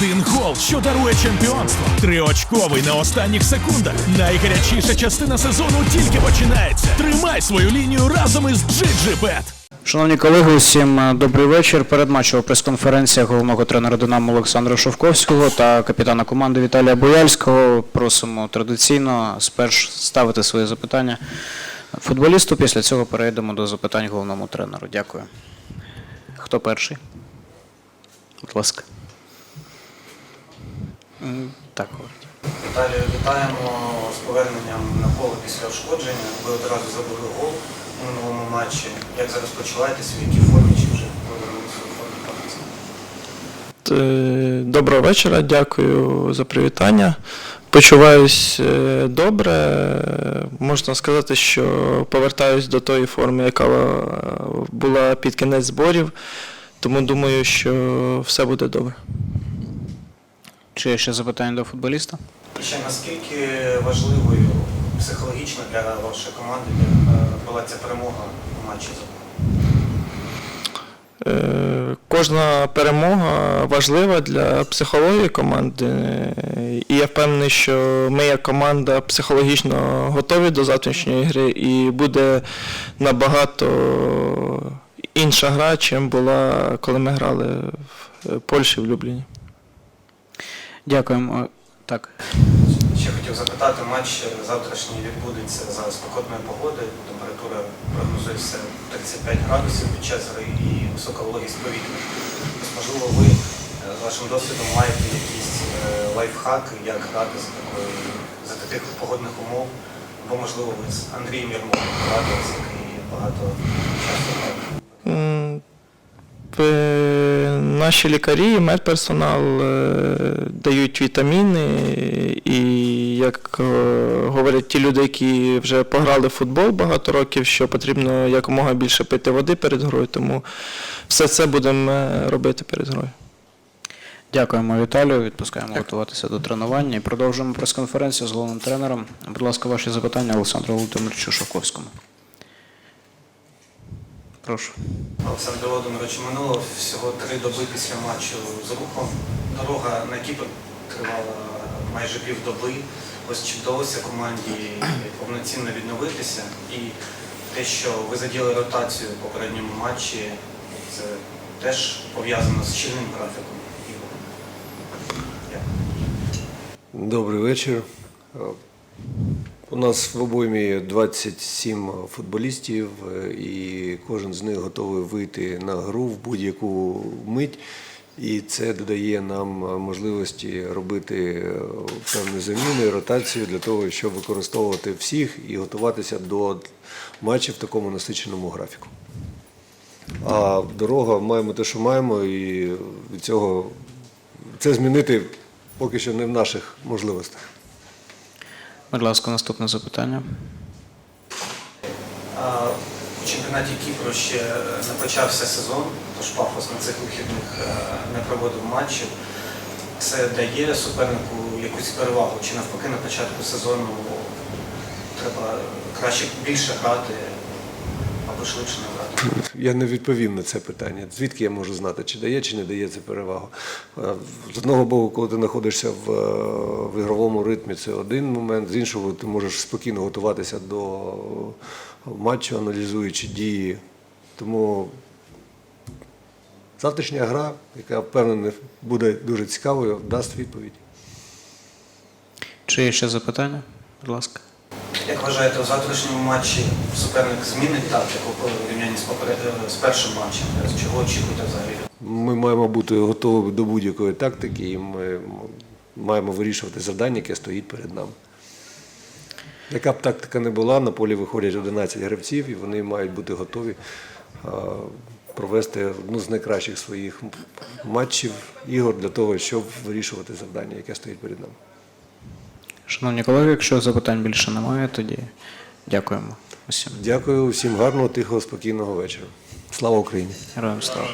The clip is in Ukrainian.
Один гол, що дарує чемпіонство. Триочковий на останніх секундах. Найгарячіша частина сезону тільки починається. Тримай свою лінію разом із GGBet. Шановні колеги, усім е, добрий вечір. Передматчова прес-конференція головного тренера Динамо Олександра Шовковського та капітана команди Віталія Бояльського. Просимо традиційно спершу ставити свої запитання футболісту. Після цього перейдемо до запитань головному тренеру. Дякую. Хто перший? Будь ласка. М, Так, Олег. Віталію, вітаємо з поверненням на поле після ушкодження. Ви одразу забили гол у минулому матчі. Як зараз почуваєтесь, в якій формі чи вже повернулися форми повноцінно? Е, Доброго вечора, дякую за привітання. Почуваюсь е, добре. Можна сказати, що повертаюсь до тої форми, яка е, була під кінець зборів. Тому думаю, що все буде добре. Чи є ще запитання до футболіста? Ще наскільки важливою психологічно для вашої команди е, була ця перемога у матчі з Е, Кожна перемога важлива для психології команди, і я впевнений, що ми як команда психологічно готові до завтрашньої гри, і буде набагато інша гра, чим була, коли ми грали в Польщі в Любліні. Дякуємо. Так. Ще хотів запитати, матч завтрашній відбудеться за спекотної погоди. Температура прогнозується 35 градусів під час гри і висока вологість повітря. Можливо, ви е, з вашим досвідом маєте якісь е, лайфхаки, як грати за, такої, за таких погодних умов. Або, можливо, ви з Андрієм Ярмолом радилися, який багато часу Наші лікарі, медперсонал е, дають вітаміни, і як е, говорять ті люди, які вже пограли в футбол багато років, що потрібно якомога більше пити води перед грою, тому все це будемо е, робити перед грою. Дякуємо Віталію. Відпускаємо готуватися до тренування і продовжуємо прес-конференцію з головним тренером. Будь ласка, ваші запитання Олександру Володимировичу Шовковському. Прошу. Олександр Володимирович, минуло всього три доби після матчу з рухом. Дорога на Кіпр тривала майже півдоби. Ось чи вдалося команді повноцінно відновитися? І те, що ви заділи ротацію в попередньому матчі, це теж пов'язано з щільним графіком ігор. Добрий вечір. У нас в обоймі 27 футболістів, е, і кожен з них готовий вийти на гру в будь-яку мить. І це додає нам можливості робити е, певні заміни, ротацію для того, щоб використовувати всіх і готуватися до матчів в такому насиченому графіку. А дорога маємо те, що маємо, і від цього це змінити поки що не в наших можливостях. Будь ласка, наступне запитання. У чемпіонаті Кіпру ще не почався сезон, тож пафос на цих вихідних е, не проводив матчів. Це дає супернику якусь перевагу, чи навпаки на початку сезону треба краще більше грати не грати. Я не відповім на це питання. Звідки я можу знати, чи дає, чи не дає це перевагу. Е, З одного боку, коли ти знаходишся в, е, в ігровому ритмі, це один момент. З іншого, ти можеш спокійно готуватися до матчу, аналізуючи дії. Тому завтрашня гра, яка впевнений буде дуже цікавою, дасть відповідь. Чи є ще запитання? Будь ласка. Як вважаєте, у завтрашньому матчі суперник змінить тактику порівнянні з, поперед- з першим матчем? Чого очікуєте взагалі? Ми маємо бути готові до будь-якої тактики, і ми маємо вирішувати завдання, яке стоїть перед нами. Яка б тактика не була, на полі виходять 11 гравців, і вони мають бути готові провести одну з найкращих своїх матчів, ігор для того, щоб вирішувати завдання, яке стоїть перед нами. Шановні колеги, якщо запитань більше немає, тоді дякуємо усім. Дякую всім гарного, тихого, спокійного вечора. Слава Україні! Героям слава.